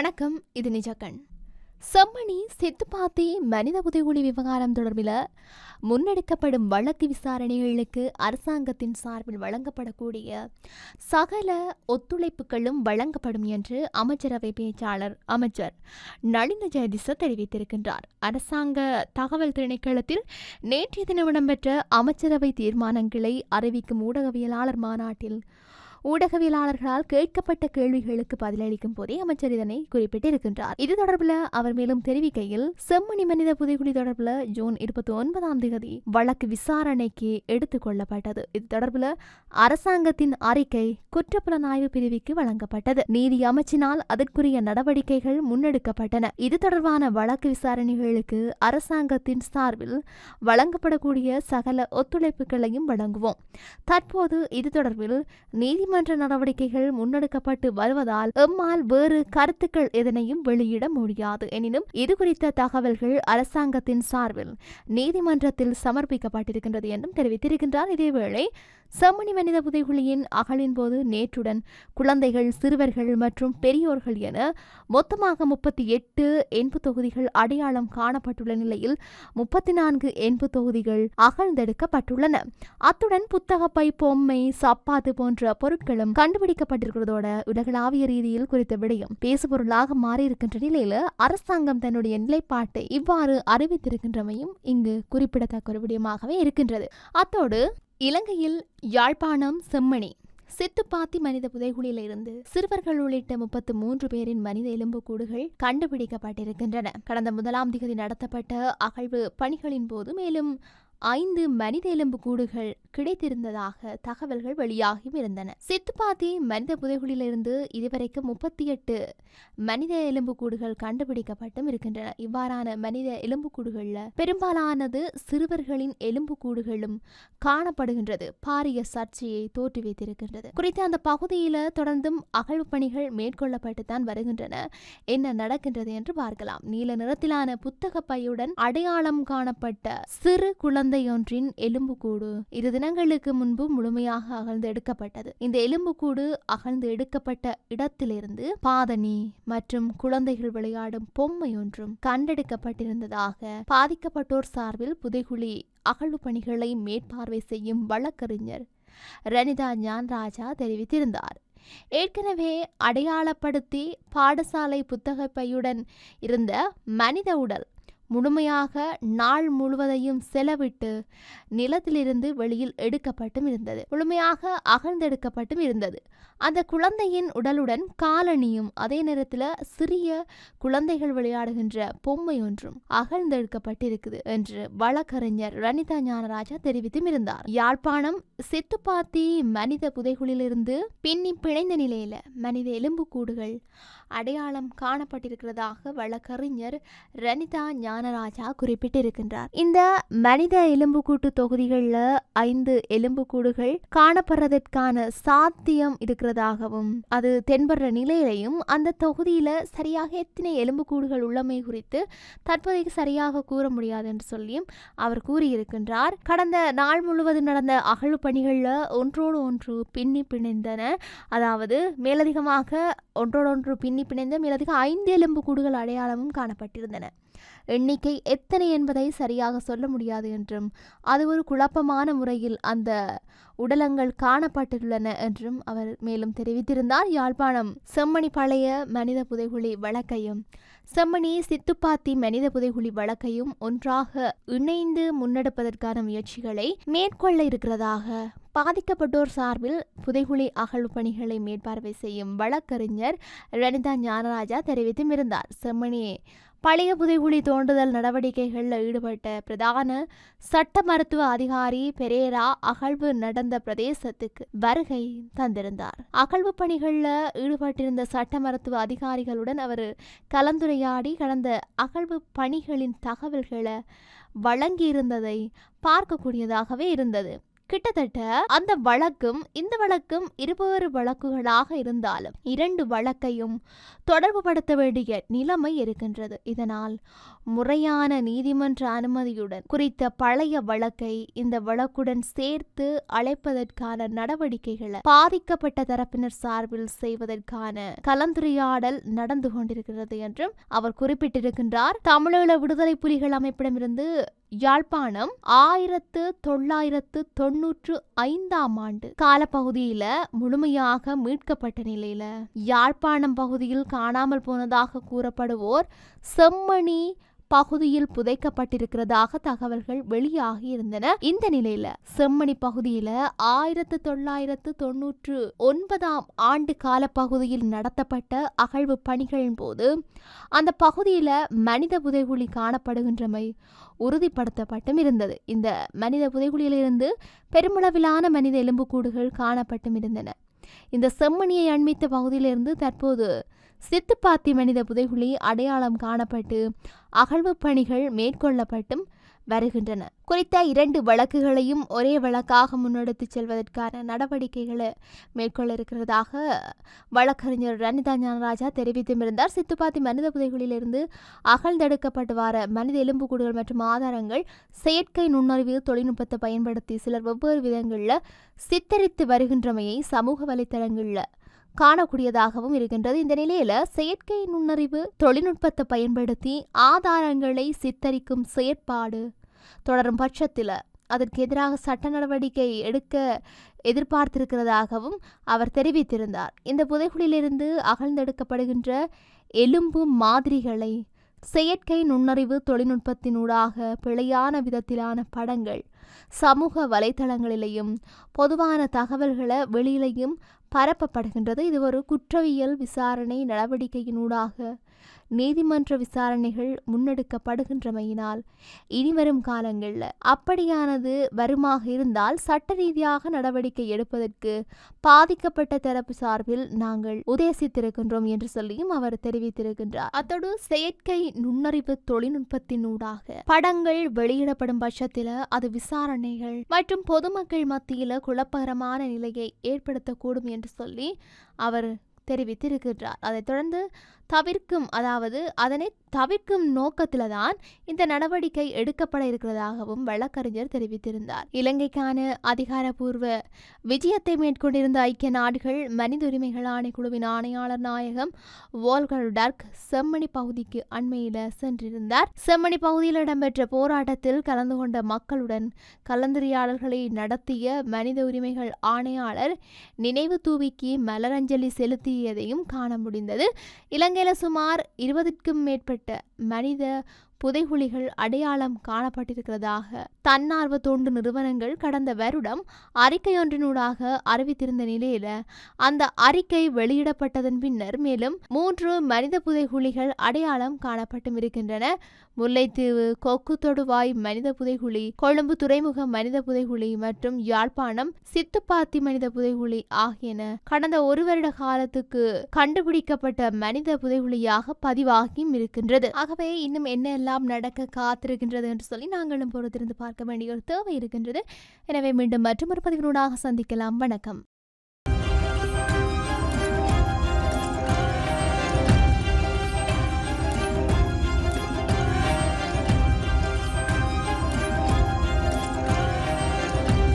வணக்கம் இது நிஜக்கண். செம்மணி சித்துப்பாத்தி மனித புதைகுழி விவகாரம் தொடர்பில் முன்னெடுக்கப்படும் வழக்கு விசாரணைகளுக்கு அரசாங்கத்தின் சார்பில் வழங்கப்படக்கூடிய சகல ஒத்துழைப்புகளும் வழங்கப்படும் என்று அமைச்சரவை பேச்சாளர் அமைச்சர் நளின ஜெயதிச தெரிவித்திருக்கின்றார். அரசாங்க தகவல் திணைக்களத்தில் நேற்றைய தினம் இடம்பெற்ற அமைச்சரவை தீர்மானங்களை அறிவிக்கும் ஊடகவியலாளர் மாநாட்டில் ஊடகவியலாளர்களால் கேட்கப்பட்ட கேள்விகளுக்கு பதிலளிக்கும் போதே அமைச்சர் இதனை குறிப்பிட்டிருக்கின்றார். இது தொடர்பில் அவர் மேலும் தெரிவிக்கையில் செம்மணி மனித புதைகுழி தொடர்பில் ஜூன் இருபத்தி ஒன்பதாம் தேதி வழக்கு விசாரணைக்கு எடுத்துக் கொள்ளப்பட்டது. இது தொடர்பில் அரசாங்கத்தின் அறிக்கை குற்றப்புலனாய்வு பிரிவுக்கு வழங்கப்பட்டது. நீதி அமைச்சினால் அதற்குரிய நடவடிக்கைகள் முன்னெடுக்கப்பட்டன. இது தொடர்பான வழக்கு விசாரணைகளுக்கு அரசாங்கத்தின் சார்பில் வழங்கப்படக்கூடிய சகல ஒத்துழைப்புகளையும் வழங்குவோம். தற்போது இது தொடர்பில் நீதி நீதிமன்ற நடவடிக்கைகள் முன்னெடுக்கப்பட்டு வருவதால் எம்மால் வேறு கருத்துக்கள் எதனையும் வெளியிட முடியாது. எனினும் இது குறித்த தகவல்கள் அரசாங்கத்தின் சார்பில் நீதிமன்றத்தில் சமர்ப்பிக்கப்பட்டிருக்கின்றது என்றும் தெரிவித்திருக்கின்றார். இதேவேளை செம்மணி மனித புதைகுழியின் அகலின் போது நேற்றுடன் குழந்தைகள் சிறுவர்கள் மற்றும் பெரியோர்கள் என மொத்தமாக முப்பத்தி எட்டு என்பு தொகுதிகள் அடையாளம் காணப்பட்டுள்ள நிலையில் முப்பத்தி நான்கு என்பு தொகுதிகள் அகழ்ந்தெடுக்கப்பட்டுள்ளன. அத்துடன் புத்தகப்பை பொம்மை சப்பாத்து போன்ற பொருட்கள் பொருட்களும் கண்டுபிடிக்கப்பட்டிருக்கிறதோட உலகளாவிய ரீதியில் குறித்த விடயம் பேசுபொருளாக மாறியிருக்கின்ற நிலையில அரசாங்கம் தன்னுடைய நிலைப்பாட்டை இவ்வாறு அறிவித்திருக்கின்றமையும் இங்கு குறிப்பிடத்தக்க ஒரு விடயமாகவே இருக்கின்றது. அத்தோடு இலங்கையில் யாழ்ப்பாணம் செம்மணி சித்துப்பாத்தி மனித புதைகுழியிலிருந்து சிறுவர்கள் உள்ளிட்ட முப்பத்து மூன்று பேரின் மனித எலும்புக்கூடுகள் கண்டுபிடிக்கப்பட்டிருக்கின்றன. கடந்த முதலாம் திகதி நடத்தப்பட்ட அகழ்வு பணிகளின் போது மேலும் ஐந்து மனித எலும்பு கூடுகள் கிடைத்திருந்ததாக தகவல்கள் வெளியாகியும் இருந்தன. சித்துப்பாத்தி மனித புதைகுழியிலிருந்து இதுவரைக்கும் முப்பத்தி எட்டு மனித எலும்பு கூடுகள் கண்டுபிடிக்கப்பட்டும் இருக்கின்றன. இவ்வாறான மனித எலும்பு பெரும்பாலானது சிறுவர்களின் எலும்பு கூடுகளும் காணப்படுகின்றது. பாரிய சர்ச்சையை தோற்றுவித்திருக்கின்றது குறித்த அந்த பகுதியில தொடர்ந்தும் அகழ்வு பணிகள் மேற்கொள்ளப்பட்டு தான் வருகின்றன. என்ன நடக்கின்றது என்று பார்க்கலாம். நீல நிறத்திலான புத்தக பையுடன் அடையாளம் காணப்பட்ட சிறு குழந்தை குழந்தையொன்றின் எலும்புக்கூடு இரு தினங்களுக்கு முன்பு முழுமையாக அகழ்ந்து எடுக்கப்பட்டது. இந்த எலும்புக்கூடு அகழ்ந்து எடுக்கப்பட்ட இடத்திலிருந்து பாதணி மற்றும் குழந்தைகள் விளையாடும் பொம்மை ஒன்றும் கண்டெடுக்கப்பட்டிருந்ததாக பாதிக்கப்பட்டோர் சார்பில் புதைகுழி அகழ்வு பணிகளை மேற்பார்வை செய்யும் வழக்கறிஞர் ரனிதா ஞான்ராஜா தெரிவித்திருந்தார். ஏற்கனவே அடையாளப்படுத்தி பாடசாலை புத்தகப்பையுடன் இருந்த மனித உடல் முழுமையாக நாள் முழுவதையும் செலவிட்டு நிலத்திலிருந்து வெளியில் எடுக்கப்பட்டும் இருந்தது. முழுமையாக அகழ்ந்தெடுக்கப்பட்டும் இருந்தது. அந்த குழந்தையின் உடலுடன் காலணியும் அதே நேரத்தில் சிறிய குழந்தைகள் விளையாடுகின்ற பொம்மை ஒன்றும் அகழ்ந்தெடுக்கப்பட்டிருக்குது என்று வழக்கறிஞர் ரணிதா ஞானராஜா தெரிவித்தும் இருந்தார். யாழ்ப்பாணம் சித்துப்பாத்தி மனித புதைகுழிலிருந்து பின்னி பிணைந்த நிலையில மனித எலும்புக்கூடுகள் அடையாளம் காணப்பட்டிருக்கிறதாக வழக்கறிஞர் ரனிதா ஞானராஜா குறிப்பிட்டிருக்கின்றார். இந்த மனித எலும்புக்கூட்டு தொகுதிகளில் ஐந்து எலும்புக்கூடுகள் காணப்படுறதற்கான சாத்தியம் இருக்கிறதாகவும் அது தென்படுற நிலையிலையும் அந்த தொகுதியில் சரியாக எத்தனை எலும்புக்கூடுகள் உள்ளமை குறித்து தற்போதைக்கு சரியாக கூற முடியாது என்று சொல்லியும் அவர் கூறியிருக்கின்றார். கடந்த நாள் முழுவதும் நடந்த அகழ்வு பணிகளில் ஒன்றோடு ஒன்று பின்னி பிணைந்தன. அதாவது மேலதிகமாக ஒன்றோடொன்று பின்னி பிணைந்த மேலதிக ஐந்து எலும்பு கூடுகள் அடையாளமும் காணப்பட்டிருந்தன. எண்ணிக்கை எத்தனை என்பதை சரியாக சொல்ல முடியாது என்றும் அது ஒரு குழப்பமான முறையில் அந்த உடலங்கள் காணப்பட்டுள்ளன என்றும் அவர் மேலும் தெரிவித்திருந்தார். யாழ்ப்பாணம் செம்மணி பழைய மனித புதைகுழி வழக்கையும் செம்மணி சித்துப்பாத்தி மனித புதைகுழி வழக்கையும் ஒன்றாக இணைந்து முன்னெடுப்பதற்கான முயற்சிகளை மேற்கொள்ள இருக்கிறதாக பாதிக்கப்பட்டோர் சார்பில் புதைகுழி அகழ்வு பணிகளை மேற்பார்வை செய்யும் வழக்கறிஞர் ரணிதா ஞானராஜா தெரிவித்தும் இருந்தார். செம்மணி பழைய புதைகுழி தோண்டுதல் நடவடிக்கைகளில் ஈடுபட்ட பிரதான சட்ட மருத்துவ அதிகாரி பெரேரா அகழ்வு நடந்த பிரதேசத்துக்கு வருகை தந்திருந்தார். அகழ்வு பணிகளில் ஈடுபட்டிருந்த சட்ட மருத்துவ அதிகாரிகளுடன் அவர் கலந்துரையாடி கடந்த அகழ்வு பணிகளின் தகவல்களை வழங்கியிருந்ததை பார்க்கக்கூடியதாகவே இருந்தது. கிட்டத்தட்ட அந்த வழக்கும் இந்த வழக்கும் இருவேறு வழக்குகளாக இருந்தாலும் இரண்டு வழக்கையும் தொடர்பு படுத்த வேண்டிய நிலைமை இருக்கின்றது. இதனால் முறையான நீதிமன்ற அனுமதியுடன் குறித்த பழைய வழக்கை இந்த வழக்குடன் சேர்த்து அழைப்பதற்கான நடவடிக்கைகளை பாதிக்கப்பட்ட தரப்பினர் சார்பில் செய்வதற்கான கலந்துரையாடல் நடந்து கொண்டிருக்கிறது என்றும் அவர் குறிப்பிட்டிருக்கின்றார். தமிழீழ விடுதலை புலிகள் அமைப்பிடமிருந்து யாழ்ப்பாணம் ஆயிரத்து தொள்ளாயிரத்து தொன்னூற்று ஐந்தாம் ஆண்டு. காலப்பகுதியில முழுமையாக மீட்கப்பட்ட நிலையில. யாழ்ப்பாணம் பகுதியில் காணாமல் போனதாக கூறப்படுவோர் செம்மணி பகுதியில் புதைக்கப்பட்டிருக்கிறதாக தகவல்கள் வெளியாகி இருந்தன. இந்த நிலையில செம்மணி பகுதியில ஆயிரத்து தொள்ளாயிரத்து தொன்னூற்று ஒன்பதாம் ஆண்டு கால பகுதியில் நடத்தப்பட்ட அகழ்வு பணிகளின் போது அந்த பகுதியில மனித புதைகுழி காணப்படுகின்றமை உறுதிப்படுத்தப்பட்டும் இருந்தது. இந்த மனித புதைகுழியிலிருந்து பெருமளவிலான மனித எலும்புக்கூடுகள் காணப்பட்டும் இருந்தன. இந்த செம்மணியை அண்மித்த பகுதியிலிருந்து தற்போது சித்துப்பாத்தி மனித புதைகுழி அடையாளம் காணப்பட்டு அகழ்வு பணிகள் மேற்கொள்ளப்பட்டும் வருகின்றன. குறித்த இரண்டு வழக்குகளையும் ஒரே வழக்காக முன்னெடுத்துச் செல்வதற்கான நடவடிக்கைகளை மேற்கொள்ள இருக்கிறதாக வழக்கறிஞர் ரணிதா ஞானராஜா தெரிவித்துமிருந்தார். சித்துப்பாத்தி மனித புதைகளிலிருந்து அகழ்ந்தெடுக்கப்பட்டு வர மனித எலும்புக்கூடுகள் மற்றும் ஆதாரங்கள் செயற்கை நுண்ணறிவு தொழில்நுட்பத்தை பயன்படுத்தி சிலர் வெவ்வேறு விதங்களில் சித்தரித்து வருகின்றமையை சமூக வலைத்தளங்களில் காணக்கூடியதாகவும் இருக்கின்றது. இந்த நிலையில செயற்கை நுண்ணறிவு தொழில்நுட்பத்தை பயன்படுத்தி ஆதாரங்களை சித்தரிக்கும் செயற்பாடு தொடரும் பட்சத்தில் அதற்கு எதிராக சட்ட நடவடிக்கை எடுக்க எதிர்பார்த்திருக்கிறதாகவும் அவர் தெரிவித்திருந்தார். இந்த புதைகுழிலிருந்து அகழ்ந்தெடுக்கப்படுகின்ற எலும்பு மாதிரிகளை செயற்கை நுண்ணறிவு தொழில்நுட்பத்தினூடாக பிழையான விதத்திலான படங்கள் சமூக வலைத்தளங்களிலேயும் பொதுவான தகவல்களை வெளியிலையும் பரப்பப்படுகின்றது. இது ஒரு குற்றவியல் விசாரணை நடவடிக்கையினூடாக நீதிமன்ற விசாரணைகள் முன்னெடுக்கப்படுகின்றமையினால் இனிவரும் காலங்களில் அப்படியானது வருமாக இருந்தால் சட்ட ரீதியாக நடவடிக்கை எடுப்பதற்கு பாதிக்கப்பட்ட தரப்பு சார்பில் நாங்கள் உதேசித்திருக்கின்றோம் என்று சொல்லியும் அவர் தெரிவித்திருக்கின்றார். அத்தோடு செயற்கை நுண்ணறிவு தொழில்நுட்பத்தினூடாக படங்கள் வெளியிடப்படும் பட்சத்தில் அது விசாரணைகள் மற்றும் பொதுமக்கள் மத்தியில் குழப்பகரமான நிலையை ஏற்படுத்தக்கூடும் என்று சொல்லி அவர் தெரிவித்திருக்கின்றார். அதைத் தொடர்ந்து தவிர்க்கும் அதாவது அதனை தவிர்க்கும் நோக்கத்தில் தான் இந்த நடவடிக்கை எடுக்கப்பட இருக்கிறதாகவும் வழக்கறிஞர் தெரிவித்திருந்தார். இலங்கைக்கான அதிகாரப்பூர்வ விஜயத்தை மேற்கொண்டிருந்த ஐக்கிய நாடுகள் மனித உரிமைகள் ஆணைக்குழுவின் ஆணையாளர் நாயகம் வோல்கர் டர்க் செம்மணி பகுதிக்கு அண்மையில் சென்றிருந்தார். செம்மணி பகுதியில் இடம்பெற்ற போராட்டத்தில் கலந்து கொண்ட மக்களுடன் கலந்துரையாடல்களை நடத்திய மனித உரிமைகள் ஆணையாளர் நினைவு தூவிக்கு மலரஞ்சலி செலுத்தியதையும் காண முடிந்தது. இலங்கை மேல சுமார் இருபதுக்கும் மேற்பட்ட மனித புதைகுழிகள் அடையாளம் காணப்பட்டிருக்கிறதாக தன்னார்வ தொண்டு நிறுவனங்கள் கடந்த வருடம் அறிக்கையொன்றினூடாக அறிவித்திருந்த நிலையில அந்த அறிக்கை வெளியிடப்பட்டதன் பின்னர் மேலும் மூன்று மனித புதைகுழிகள் அடையாளம் காணப்பட்டும் இருக்கின்றன. முல்லைத்தீவு கொக்கு தொடுவாய் மனித புதைகுழி கொழும்பு துறைமுக மனித புதைகுழி மற்றும் யாழ்ப்பாணம் சித்துப்பாத்தி மனித புதைகுழி ஆகியன கடந்த ஒரு வருட காலத்துக்கு கண்டுபிடிக்கப்பட்ட மனித புதைகுழியாக பதிவாகியும் இருக்கின்றது. ஆகவே இன்னும் என்ன எல்லாம் நடக்க காத்திருக்கின்றது என்று சொல்லி நாங்களும் பொறுத்திருந்து பார்க்க வேண்டிய ஒரு தேவை இருக்கின்றது. எனவே மீண்டும் மற்றும் ஒரு பதிவினூடாக சந்திக்கலாம். வணக்கம்.